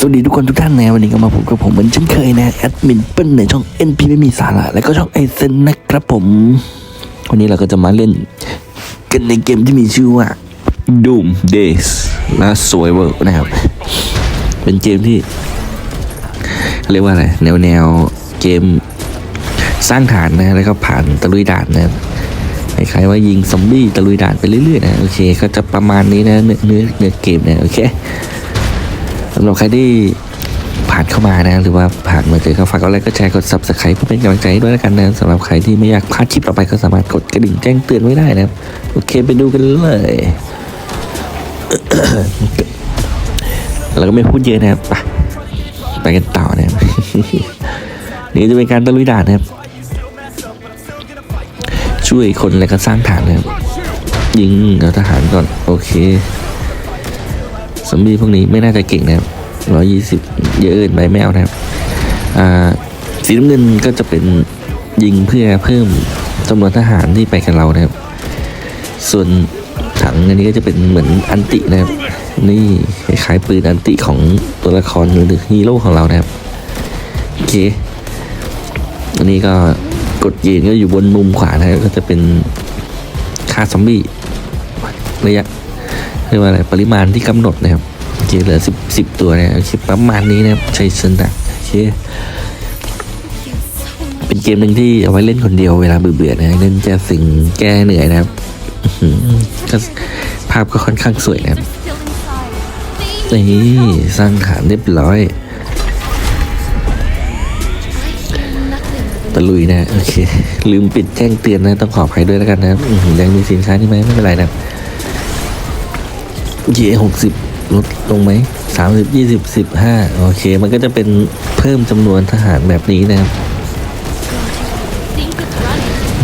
สวัสดีทุกคนทุกท่านนะวันนี้ก็มาพบกับผมเหมือนเช่นเคยนะแอดมินเปิ้ลในช่อง NP ไม่มีสาระและก็ช่องไอเซนนะครับผม วันนี้เราก็จะมาเล่น กันในเกมที่มีชื่อว่า Doom Days และ Survivor นะครับ เป็นเกมที่ เรียกว่าอะไร แนวแนวเกมสร้างฐานนะแล้วก็ผ่านตะลุยด่านนะคล้ายๆว่ายิงซอมบี้ตะลุยด่านไปเรื่อยๆนะโอเค ก็จะประมาณนี้นะเนื้อเนื้อเกมนะโอเค สำหรับใครที่ผ่านเข้ามานะหรือว่าผ่านมาเจอเขาฝากกดไลค์ก็แชร์กด subscribe เพื่อเป็นกำลังใจให้ด้วยแล้วกันนะสำหรับใครที่ไม่อยากพลาดคลิปต่อไปก็สามารถกดกระดิ่งแจ้งเตือนไว้ได้นะครับโอเคไปดูกันเลยเราก็ไม่พูดเยอะนะครับไปไปกันต่อนะครับนี่จะเป็นการตะลุยด่านนะครับ ช่วยคนและก็สร้างฐานนะครับยิงเอาทหารก่อน โอเค ซอมบี้พวกนี้ไม่น่าจะเก่งนะครับร้อยยี่สิบเยอะเกินไปไม่เอานะครับ อ่า สีน้ำเงินก็จะเป็นยิงเพื่อเพิ่มจำนวนทหารที่ไปกับเรานะครับ ส่วนถังอันนี้ก็จะเป็นเหมือนอันตินะครับ นี่คล้ายปืนอันติของตัวละครหรือฮีโร่ของเรานะครับ โอเค อันนี้ก็กดยืนก็อยู่บนมุมขวานะครับก็จะเป็นค่าซอมบี้ระยะ เรียกว่าอะไรปริมาณที่กำหนดนะครับโอเคเหลือสิบสิบตัวนะโอเคประมาณนี้นะครับใช้เซนะโอเคเป็นเกมหนึ่งที่เอาไว้เล่นคนเดียวเวลาเบื่อๆนะเล่นจะสิ่งแก้เหนื่อยนะครับภาพก็ค่อนข้างสวยนะครับนี่สร้างฐานเรียบร้อยตะลุยนะโอเค ลืมปิดแจ้งเตือนนะ ต้องขออภัยด้วยแล้วกันนะครับยังมีสินค้านี่ไหมไม่เป็นไรนะ ครับเยหกสิบลดลงไหมสามสิบยี่สิบสิบห้าโอเค มันก็จะเป็นเพิ่มจำนวนทหารแบบนี้นะครับ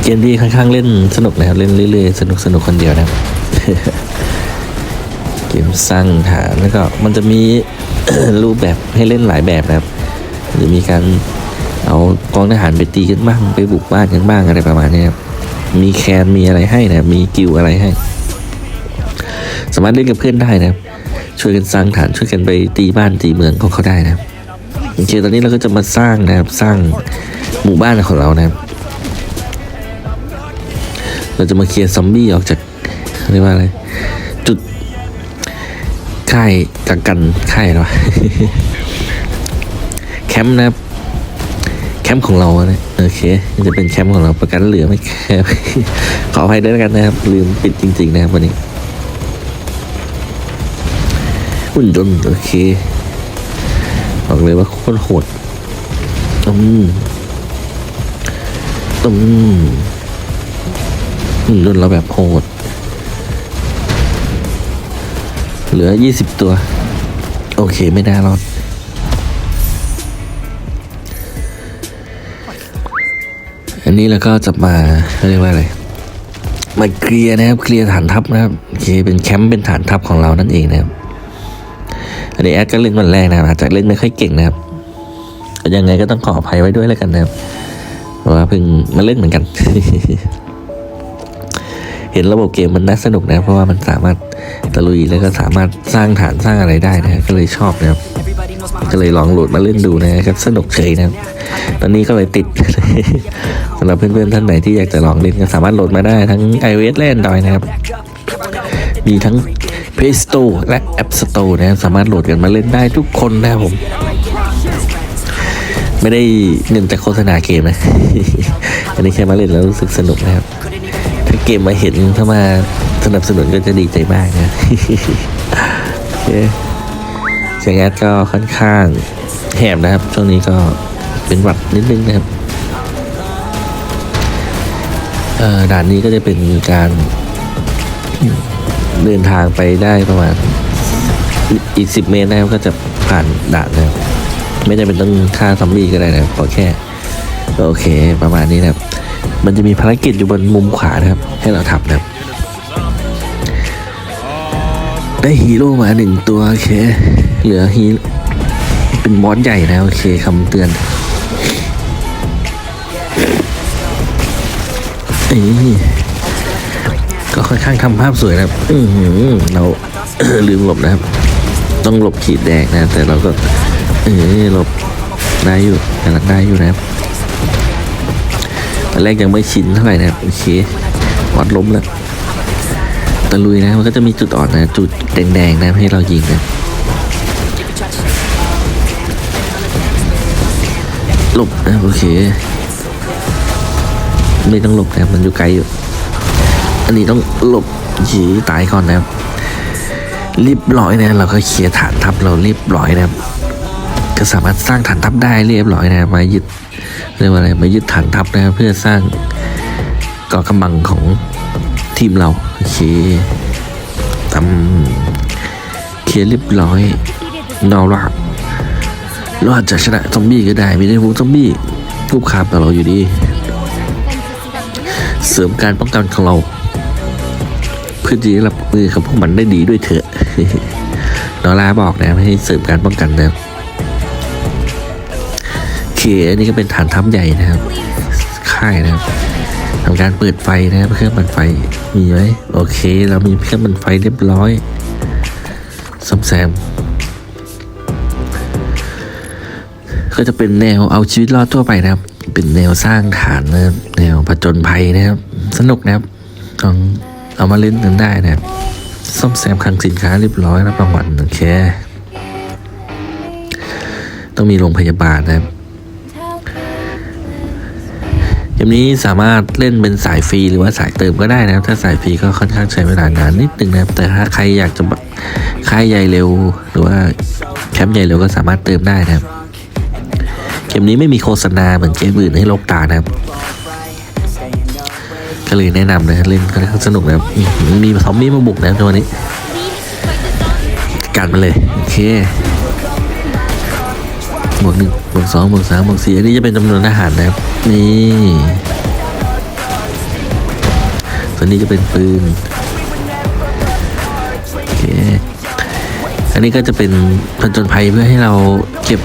เกมที่ค่อนข้างเล่นสนุกนะครับ เล่นเรื่อยๆ สนุกสนุกคนเดียวนะครับ เกมสร้างฐานแล้วก็มันจะมีรูปแบบให้เล่นหลายแบบนะครับหรือมีการเอากองทหารไปตีกันบ้างไปบุกบ้านกันบ้างอะไรประมาณนี้ครับมีแคนมีอะไรให้นะมีกิวอะไรให้ สามารถเล่นกับเพื่อนได้นะครับ ช่วยกันสร้างฐานช่วยกันไปตีบ้านตีเมืองของเขาได้นะโอเคตอนนี้เราก็จะมาสร้างนะครับสร้างหมู่บ้านของเรานะครับเราจะมาเคลียร์ซอมบี้ออกจากเรียกว่าอะไรจุดค่ายกักกันค่ายหรอแคมป์นะครับแคมป์ของเรานะโอเคจะเป็นแคมป์ของเราประกันเหลือไม่แคบขออภัยด้วยกันนะครับ ลืมปิดจริง ๆ นะครับวันนี้ หุ่นยนต์โอเคบอกเลยว่าโคตรโหดอืมอืมรุ่นเราแบบโหด เหลือยี่สิบตัว โอเคไม่ได้รอดอันนี้เราก็จะมาเขาเรียกว่าอะไรมาเคลียร์นะครับเคลียร์ฐานทัพนะครับโอเคเป็นแคมป์เป็นฐานทัพของเรานั่นเองนะครับ อันนี้แอดก็เล่นวันแรกนะครับอาจจะเล่นไม่ค่อยเก่งนะครับยังไงก็ต้องขออภัยไว้ด้วยแล้วกันนะครับว่าเพิ่งมาเล่นเหมือนกัน เห็นระบบเกมมันน่าสนุกนะเพราะว่ามันสามารถตะลุยแล้วก็สามารถสร้างฐานสร้างอะไรได้นะก็เลยชอบนะครับก็เลยลองโหลดมาเล่นดูนะครับ สนุกเฉยนะตอนนี้ก็เลยติดสำหรับเพื่อนๆท่านไหนที่อยากจะลองเล่นก็สามารถโหลดมาได้ทั้ง iOS และ Android นะครับ มีทั้ง Play Store และ App Store นะครับสามารถโหลดกันมาเล่นได้ทุกคนนะครับผม ไม่ได้เงินจากโฆษณาเกมนะ อันนี้แค่มาเล่นแล้วรู้สึกสนุกนะครับ ถ้าเกมมาเห็นถ้ามาสนับสนุนก็จะดีใจมากนะโอเคเสียงแอดก็ค่อนข้างแหบนะครับ ช่วงนี้ก็เป็นหวัดนิดนึงนะครับเออด่านนี้ก็จะเป็นการ เดินทางไปได้ประมาณอีกสิบเมตรนะครับก็จะผ่านด่านนะครับไม่จำเป็นต้องฆ่าซอมบี้ก็ได้นะขอแค่ โอเคประมาณนี้นะครับ มันจะมีภารกิจอยู่บนมุมขวานะครับ ให้เราทำนะครับ ได้ฮีโร่มาหนึ่งตัวโอเค เหลือฮีเป็นบอสใหญ่นะโอเคคำเตือนนี่ ก็ค่อนข้างทำภาพสวยนะครับอือหือเราลืมหลบนะครับ ต้องหลบขีดแดงนะ แต่เราก็ เออหลบได้อยู่กำลังได้อยู่นะครับตอนแรกยังไม่ชินเท่าไหร่นะครับโอเควัดล้มแล้วตะลุยนะมันก็จะมีจุดอ่อนนะ จุดแดงๆนะให้เรายิงนะหลบนะโอเค ไม่ต้องหลบนะมันอยู่ไกลอยู่ อันนี้ต้องหลบฉีตายก่อนนะครับรีบร้อยนะเราก็เคลียร์ฐานทัพเราเรียบร้อยนะครับก็สามารถสร้างฐานทัพได้เรียบร้อยนะครับมายึดเรียกว่าอะไรมายึดฐานทัพนะครับเพื่อสร้างก่อกำบังของทีมเราโอเคทำเคลียร์เรียบร้อยนอรักรอาจจะชนะซอมบี้ก็ได้ไม่ได้พวกซอมบี้รูปคาบต่อเราอยู่ดี เสริมการป้องกันของเรา เพื่อที่จะรับมือกับพวกมันได้ดีด้วยเถอะนอร่าบอกนะให้เสริมการป้องกันนะครับโอเคอันนี้ก็เป็นฐานทัพใหญ่นะครับ ค่ายนะครับทำการเปิดไฟนะครับเครื่องปั่นไฟมีไหมโอเค เรามีเครื่องปั่นไฟเรียบร้อยซ่อมแซมก็จะเป็นแนวเอาชีวิตรอดทั่วไปนะครับ เป็นแนวสร้างฐานนะครับแนวผจญภัยนะครับ สนุกนะครับลอง เอามาเล่นกันได้นะครับซ่อมแซมคลังสินค้าเรียบร้อยแล้วรางวัลโอเค ต้องมีโรงพยาบาลนะครับเกมนี้สามารถเล่นเป็นสายฟรีหรือว่าสายเติมก็ได้นะครับ ถ้าสายฟรีก็ค่อนข้างใช้เวลานานนิดนึงนะครับ แต่ถ้าใครอยากจะค่ายใหญ่เร็ว หรือว่าแคมป์ใหญ่เร็วก็สามารถเติมได้นะครับ เกมนี้ไม่มีโฆษณาเหมือนเกมอื่นให้โลกตานะครับ ก็เลยแนะนำนะเล่นค่อนข้างสนุกนะมีซอมบี้มาบุกนะครับตัวนี้กัดมาเลยโอเคบวกหนึ่งบวกสองบวกสามบวกสี่อันนี้จะเป็นจำนวนอาหารนะครับนี่ตัวนี้จะเป็นปืนโอเคอันนี้ก็จะเป็นผจญภัยเพื่อให้เราเก็บ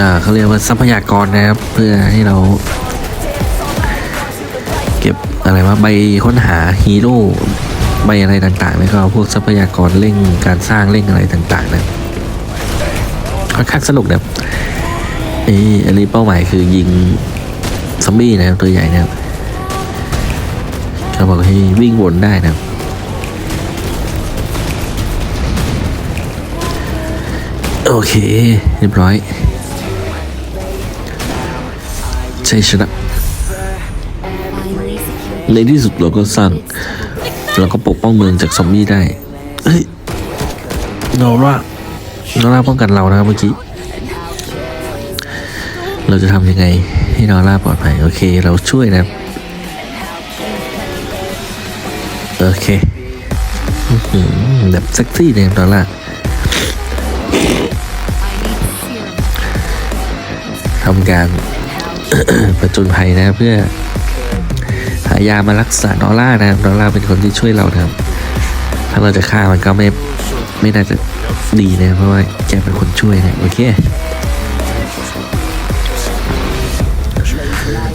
อ่าเขาเรียกว่าทรัพยากรนะครับ เพื่อให้เรา อะไรว่าใบค้นหาฮีโร่ใบอะไรต่างๆแล้วก็พวกทรัพยากรเร่งการสร้างเร่งอะไรต่างๆนะค่อนข้างสนุกนะครับเอยอันนี้เป้าหมายคือยิงซอมบี้นะครับตัวใหญ่นะครับเขาบอกให้วิ่งวนได้นะครับโอเคเรียบร้อยใช่ชนะ ในที่สุดเราก็สร้างเราก็ปกป้องเมืองจากซอมบี้ได้เฮ้ยนอร่านอร่าป้องกันเรานะครับเมื่อกี้เราจะทำยังไงให้นอร่าปลอดภัยโอเค เราช่วยนะครับโอเคอื้อหือแบบเซ็กซี่เนี่ยนอร่าทำการประจนภัยนะเพื่อหายามารักษาดอลลานะครับดอลลาเป็นคนที่ช่วยเรานะครับ ถ้าเราจะฆ่ามันก็ไม่ไม่น่าจะดีนะเพราะว่าแกเป็นคนช่วยนะโอเค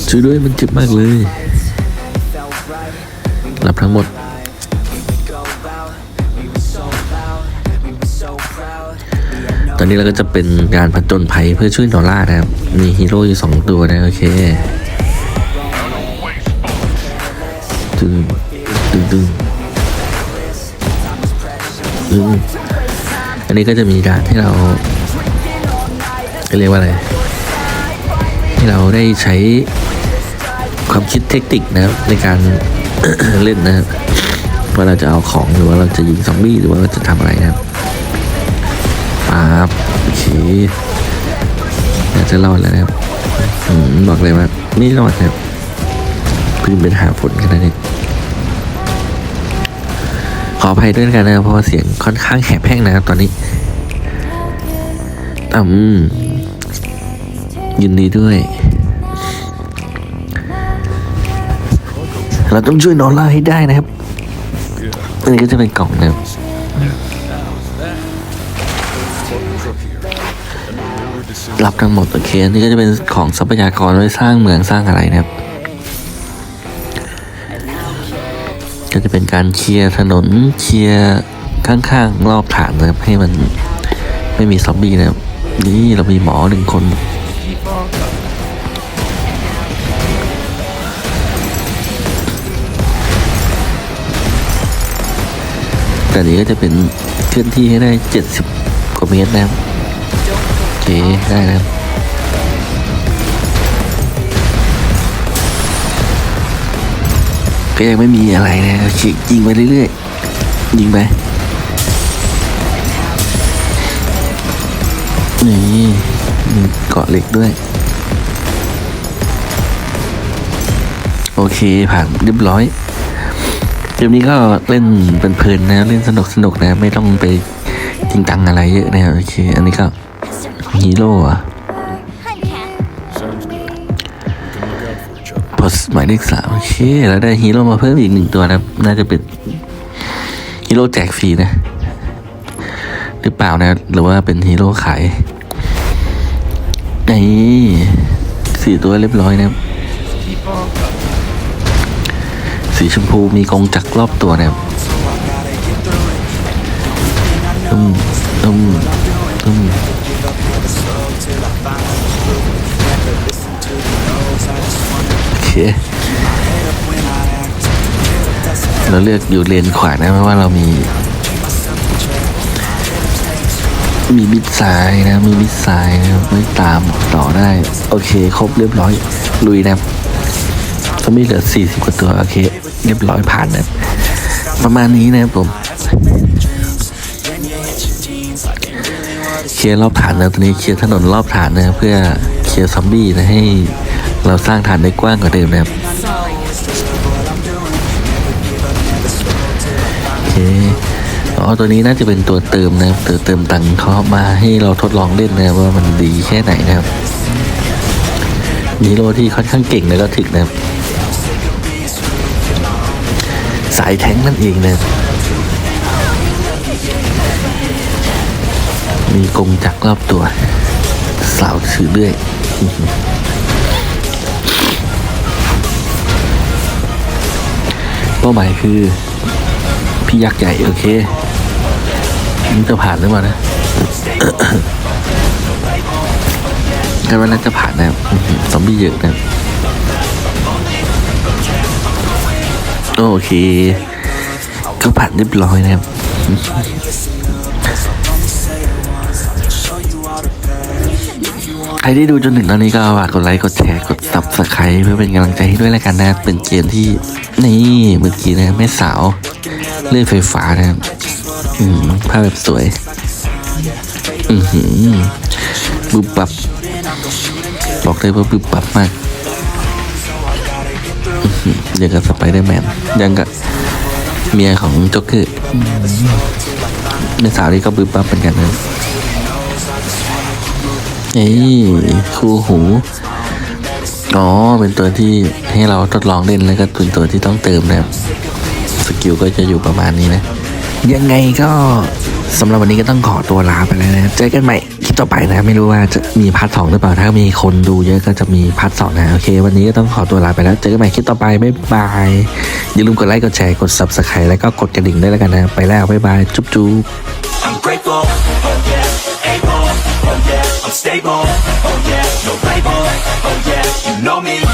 ช่วยด้วยมันเจ็บมากเลย รับทั้งหมด ตอนนี้เราก็จะเป็นการผจญภัยเพื่อช่วยดอลลานะครับ มีฮีโร่อยู่สองตัวนะโอเค ตึงตึงตึงตึงอันนี้ก็จะมีดานให้เราเรียกว่าอะไร ให้เราได้ใช้ความคิดเทคนิคนะครับ ในการเล่นนะครับว่าเราจะเอาของหรือว่าเราจะยิงซอมบี้หรือว่าเราจะทำอะไรนะครับปั๊บโอเคน่าจะรอดแล้วนะครับอืมบอกเลยว่าไม่รอดครับ เพิ่งเป็นหาผลกันนะเนี่ยขออภัยด้วยกันนะเพราะเสียงค่อนข้างแหบแห้งนะครับตอนนี้อืมยินดีด้วย เราต้องช่วยนอร่าให้ได้นะครับอันนี้ก็จะเป็นกล่องนะครับรับทั้งหมดโอเคอันนี้ก็จะเป็นของทรัพยากรไว้สร้างเมืองสร้างอะไรนะครับ ก็จะเป็นการเคลียร์ถนนเคลียร์ข้างๆรอบฐานนะครับให้มันไม่มีซอมบี้นะครับนี่เรามีหมอหนึ่งคนแต่นี้ก็จะเป็นเคลื่อนที่ให้ได้เจ็ดสิบกว่าเมตรนะครับโอเคได้นะครับ ก็ยังไม่มีอะไรนะยิงไปเรื่อยๆยิงไปนี่มีเกาะเหล็กด้วย โอเคผ่านเรียบร้อยเกมนี้ก็เล่นเป็นเพลินๆนะเล่นสนุกสนุกนะ ไม่ต้องไปจริงจังอะไรเยอะนะโอเค อันนี้ก็ฮีโร่อะ หมายเลขสามโอเคแล้วได้ฮีโร่มาเพิ่มอีกหนึ่งตัวนะน่าจะเป็นฮีโร่แจกฟรีนะ หรือเปล่านะ หรือว่าเป็นฮีโร่ขายนี่สี่ตัวเรียบร้อยนะสีชมพูมีกรงจักรรอบตัวนะครับตุ้มตุ้ม เคเราเลือกอยู่เลนขวานะเพราะว่าเรามี มีมิดซ้ายนะ มีมิดซ้ายนะไม่ตามต่อได้ โอเค ครบเรียบร้อย ลุยนะครับก็มีเหลือ 40 กว่าตัว โอเค เรียบร้อยผ่านนะประมาณนี้นะครับผมเคลียร์รอบฐานนะตอนนี้เคลียร์ถนนรอบฐานนะเพื่อเคลียร์ซอมบี้นะให้ เราสร้างฐานได้กว้างกว่าเดิมนะครับโอเคอ๋อตัวนี้น่าจะเป็นตัวเติมนะครับเติมเติมตังค์เขามาให้เราทดลองเล่นนะครับว่ามันดีแค่ไหนนะครับมีโรที่ค่อนข้างเก่งแล้วก็ถึกนะครับสายแท้งนั่นเองนะครับมีกรงจักรรอบตัว สาวถือเรื่อย ป้าหมายคือ พี่ยักษ์ใหญ่โอเคมันจะผ่านหรือเปล่านะกันว่าน่าจะผ่านนะครับอื้อหือซอมบี้เยอะนะโอเค ก็ผ่านเรียบร้อยนะครับใครที่ดูจนถึงตอนนี้ก็ฝากกดไลค์ กดแชร์ กด subscribe เพื่อเป็นกำลังใจให้ด้วยแล้วกันนะ เป็นเกมที่ นี่เมื่อกี้นะแม่สาวเลื่อยไฟฟ้านะครับอืมภาพแบบสวย อือหือบึบปับ บอกเลยว่าบึบปับมากอย่างกับสไปเดอร์แมนยังกับเมียของโจ๊กเกอร์แม่สาวนี่ก็บึบปับเหมือนกันนะเอ้ยคู่หู อ๋อ เป็นตัวที่ให้เราทดลองเล่นแล้วก็เป็นตัวที่ต้องเติมนะครับ สกิลก็จะอยู่ประมาณนี้นะ ยังไงก็สำหรับวันนี้ก็ต้องขอตัวลาไปแล้วนะเจอกันใหม่คลิปต่อไปนะไม่รู้ว่าจะมีพาร์ทสองหรือเปล่า ถ้ามีคนดูเยอะก็จะมีพาร์ทสองนะ โอเค วันนี้ก็ต้องขอตัวลาไปแล้ว เจอกันใหม่คลิปต่อไป บ๊ายบาย อย่าลืมกดไลค์ กดแชร์ กด subscribe แล้วก็กดกระดิ่งด้วยแล้วกันนะ ไปแล้ว บ๊ายบาย จุ๊บจุ๊บ I'm grateful, oh yeah, able, oh yeah, I'm stable, So, Playboy. Oh yeah, you know me.